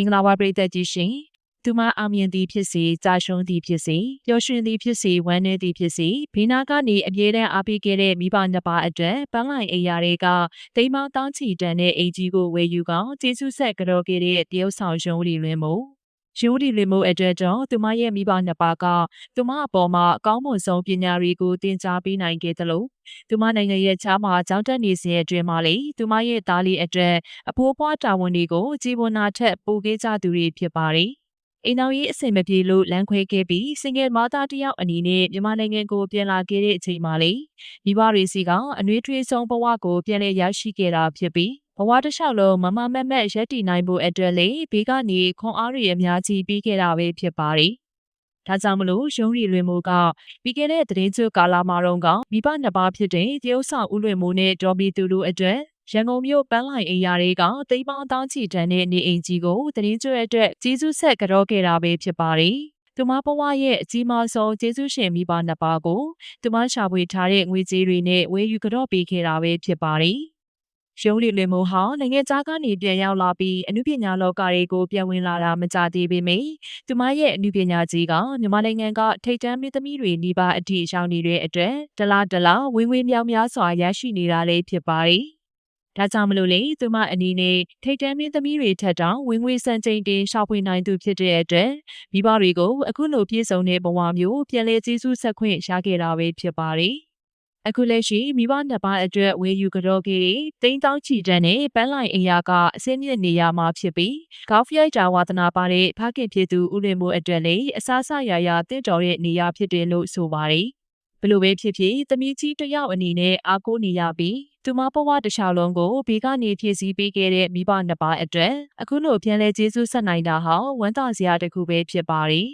င်္ဂလာပါပရိသတ်ကြီးရှင်သူမအောင်မြင်သည်ဖြစ်စေကြာရှုံးသည်ဖြစ်စေပျော်ရွှင်သည်ဖြစ်စေဝမ်းနည်းသည်ဖြစ်စေဘေးနာကနေအမြဲတမ်းအားပေးခဲ့တဲ့မိဘနှစ်ပါးအတွက်ပန်းလိုက်အိယာတွေကတိမ်မောင်းတောင်းချီတန်တဲ့အိမ်ကြီးကိုဝယ်ယူကောင်ကျေးဇူးဆက်ကြော်ခဲ့တဲ့တရုတ်ဆောင်ရုံးလီလွင်မို့ ရိုးဒီလီမိုအတွက်တော့သူမရဲ့မိဘနှစ်ပါးကသူမအပေါ်မှာအကောင်းမွန်ဆုံးပညာတွေကိုသင်ကြားပေးနိုင်ခဲ့သလိုသူမနိုင်ငံရဲ့ခြားမှာကြောင်းတက်နေစဉ်အတွင်းမှာလေသူမရဲ့သားလေးအတွက်အဖိုးဖွားတာဝန်တွေကိုကြည်ဝန်နာထက်ပိုခဲ့ကြသူတွေဖြစ်ပါတယ်။အိမ်တော်ကြီးအဆင်မပြေလို့လမ်းခွဲခဲ့ပြီးစင်ငယ်မသားတစ်ယောက်အနေနဲ့မြန်မာနိုင်ငံကိုပြန်လာခဲ့တဲ့အချိန်မှာလေမိဘတွေစီကအနှွေးထွေးဆုံးဘဝကိုပြန်လည်ရရှိခဲ့တာဖြစ်ပြီး ဘဝတစ်လျှောက်လုံးမမမက်မက်ရက်တည်နိုင်ဖို့အတွက်လေဘေးကနေခွန်အားတွေအများကြီးပြီးခဲ့တာပဲဖြစ်ပါတယ်။ဒါကြောင့်မလို့ရုံးရီလွင်မိုးကပြီးခဲ့တဲ့သတင်းကျွကာလာမှာတော့ကမိဘနှစ်ပါးဖြစ်တဲ့တရုတ်ဆောင်ဦးလွင်မိုးနဲ့ဒေါ်ဘီသူတို့အတွက်ရန်ကုန်မြို့ပန်းလိုက်အိမ်ယာတွေကတိမ်ပေါင်းတောင်းချီတန်တဲ့နေအိမ်ကြီးကိုသတင်းကျွအတွက်ကျေးဇူးဆက်ကြောခဲ့တာပဲဖြစ်ပါတယ်။သူမဘဝရဲ့အကြီးမားဆုံးကျေးဇူးရှင်မိဘနှစ်ပါးကိုသူမရှာဖွေထားတဲ့ငွေကြေးတွေနဲ့ဝယ်ယူကြော့ပေးခဲ့တာပဲဖြစ်ပါတယ်။ ရုံးလီလင်မိုးဟာနိုင်ငံသားကနေပြန်ရောက်လာပြီးအမှုပညာလောကတွေကိုပြန်ဝင်လာတာမကြသေးပေမယ့်သူမရဲ့အမှုပညာကြီးကမြန်မာနိုင်ငံကထိတ်တန်းမင်းသမီးတွေနေပါအထိရောက်နေတဲ့အတွက်တလားတလားဝင်းဝင်းမြောင်များစွာရရှိနေတာလေးဖြစ်ပါတယ်။ဒါကြောင့်မလို့လေသူမအနေနဲ့ထိတ်တန်းမင်းသမီးတွေထက်တောင်ဝင်းဝင်းစံချိန်တင်ရှောက်ဖွေနိုင်သူဖြစ်တဲ့အတွက်မိဘတွေကိုအခုလိုပြည့်စုံတဲ့ဘဝမျိုးပြန်လည်ကျေးဇူးဆက်ခွင့်ရခဲ့တာပဲဖြစ်ပါတယ်။ အခုလက်ရှိမိဘနှစ်ပါးအတွက်ဝေယူကြောကြီးတွေတိန်းတောင်းချီတန်းနဲ့ပန်းလိုက်အိမ်ယာကအစင်းမြင့်နေရမှာဖြစ်ပြီးဂေါဖ်ရိုက်တာဝါသနာပါတဲ့ဖခင်ဖြစ်သူဦးလင်မိုးအတွက်လည်းအစားဆရာရာတင့်တော်တဲ့နေရာဖြစ်တယ်လို့ဆိုပါတယ်ဘလို့ပဲဖြစ်ဖြစ်သမီးကြီးတယောက်အနေနဲ့အားကိုးနေရပြီးသူမဘဝတစ်လျှောက်လုံးကိုဘေးကနေဖြည့်ဆည်းပေးခဲ့တဲ့မိဘနှစ်ပါးအတွက်အခုလိုပြန်လဲကျေးဇူးဆက်နိုင်တာဟာဝမ်းသာစရာတစ်ခုပဲဖြစ်ပါတယ်